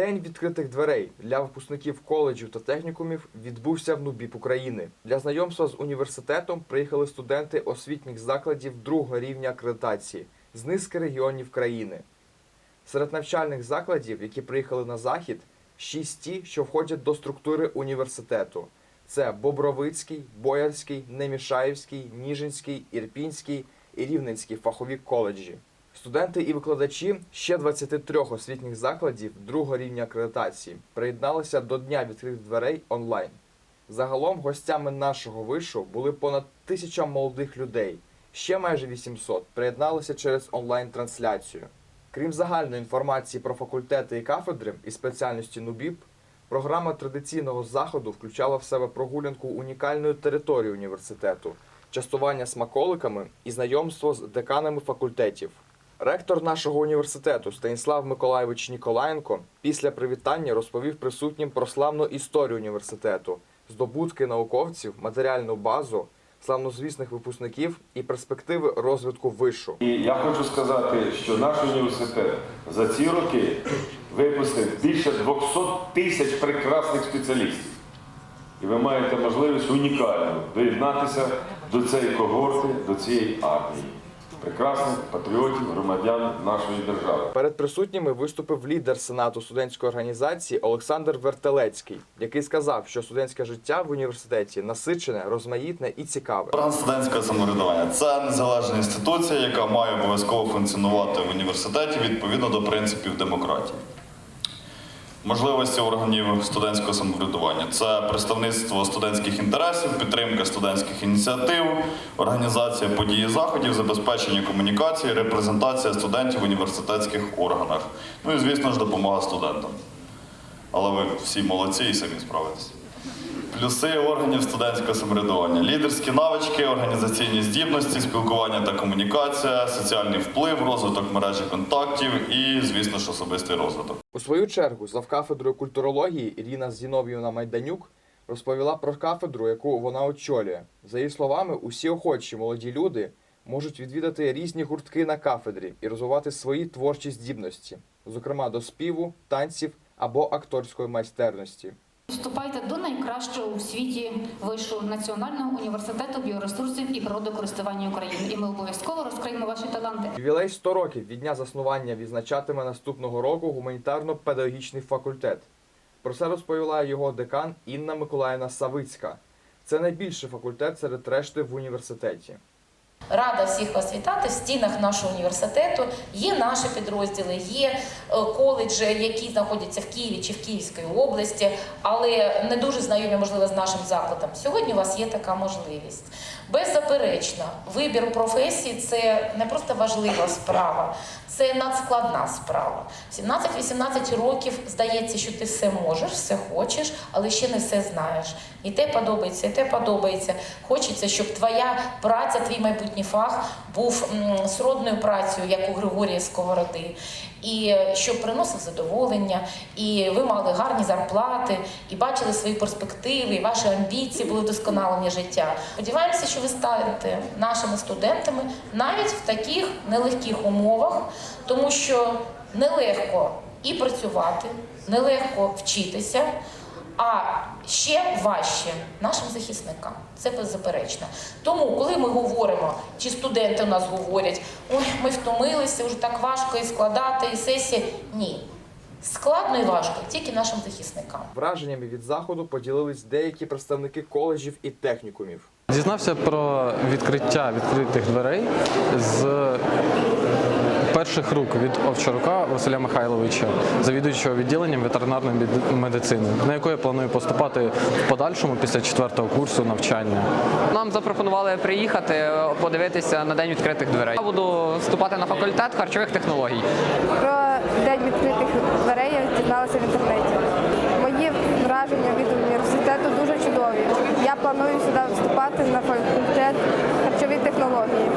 День відкритих дверей для випускників коледжів та технікумів відбувся в НУБІП України. Для знайомства з університетом приїхали студенти освітніх закладів другого рівня акредитації з низки регіонів країни. Серед навчальних закладів, які приїхали на захід, шість ті, що входять до структури університету. Це Бобровицький, Боярський, Немішаївський, Ніжинський, Ірпінський і Рівненський фахові коледжі. Студенти і викладачі ще 23 освітніх закладів другого рівня акредитації приєдналися до Дня відкритих дверей онлайн. Загалом гостями нашого вишу були понад тисяча молодих людей. Ще майже 800 приєдналися через онлайн-трансляцію. Крім загальної інформації про факультети і кафедри і спеціальності НУБІП, програма традиційного заходу включала в себе прогулянку унікальної території університету, частування смаколиками і знайомство з деканами факультетів. Ректор нашого університету Станіслав Миколайович Ніколаєнко після привітання розповів присутнім про славну історію університету, здобутки науковців, матеріальну базу, славнозвісних випускників і перспективи розвитку вишу. І я хочу сказати, що наш університет за ці роки випустив більше 200 тисяч прекрасних спеціалістів. І ви маєте можливість унікально доєднатися до цієї когорти, до цієї армії. Прекрасних патріотів, громадян нашої держави. Перед присутніми виступив лідер Сенату студентської організації Олександр Вертелецький, який сказав, що студентське життя в університеті насичене, розмаїтне і цікаве. Орган студентського самоврядування це незалежна інституція, яка має обов'язково функціонувати в університеті відповідно до принципів демократії. Можливості органів студентського самоврядування це представництво студентських інтересів, підтримка студентських ініціатив, організація подій і заходів, забезпечення комунікації, репрезентація студентів в університетських органах. Ну і, звісно ж, допомога студентам. Але ви всі молодці і самі справитесь. Плюси органів студентського самоврядування: лідерські навички, організаційні здібності, спілкування та комунікація, соціальний вплив, розвиток мережі контактів і, звісно ж, особистий розвиток. У свою чергу завкафедрою культурології Ірина Зінов'ївна Майданюк розповіла про кафедру, яку вона очолює. За її словами, усі охочі молоді люди можуть відвідати різні гуртки на кафедрі і розвивати свої творчі здібності, зокрема до співу, танців або акторської майстерності. Вступайте до найкращого у світі вишу Національного університету біоресурсів і природокористування України. І ми обов'язково розкриємо ваші таланти. Ювілей 100 років від дня заснування відзначатиме наступного року гуманітарно-педагогічний факультет. Про це розповіла його декан Інна Миколаївна Савицька. Це найбільший факультет серед решти в університеті. Рада всіх вас вітати в стінах нашого університету. Є наші підрозділи, є е, коледжі, які знаходяться в Києві чи в Київській області, але не дуже знайомі, можливо, з нашим закладом. Сьогодні у вас є така можливість. Беззаперечно, вибір професії це не просто важлива справа, це надскладна справа. В 17-18 років здається, що ти все можеш, все хочеш, але ще не все знаєш. І те подобається, і те подобається. Хочеться, щоб твоя праця, твій майбутній фах був сродною працею, як у Григорія Сковороди, і щоб приносив задоволення, і ви мали гарні зарплати, і бачили свої перспективи, і ваші амбіції були вдосконалення життя. Сподіваємося, що ви станете нашими студентами навіть в таких нелегких умовах, тому що нелегко і працювати, нелегко вчитися. А ще важче нашим захисникам. Це беззаперечно. Тому, коли ми говоримо, чи студенти у нас говорять, ой, ми втомилися, вже так важко і складати, і сесія. Ні. Складно і важко тільки нашим захисникам. Враженнями від заходу поділились деякі представники коледжів і технікумів. Дізнався про відкриття відкритих дверей з перших рук від Овчарука Василя Михайловича, завідуючого відділенням ветеринарної медицини, на яку я планую поступати в подальшому після четвертого курсу навчання. Нам запропонували приїхати, е, подивитися на день відкритих дверей. Я буду вступати на факультет харчових технологій. Про день відкритих дверей я дізналася в інтернеті. Мої враження від університету дуже чудові. Я планую сюди вступати на факультет харчові технології.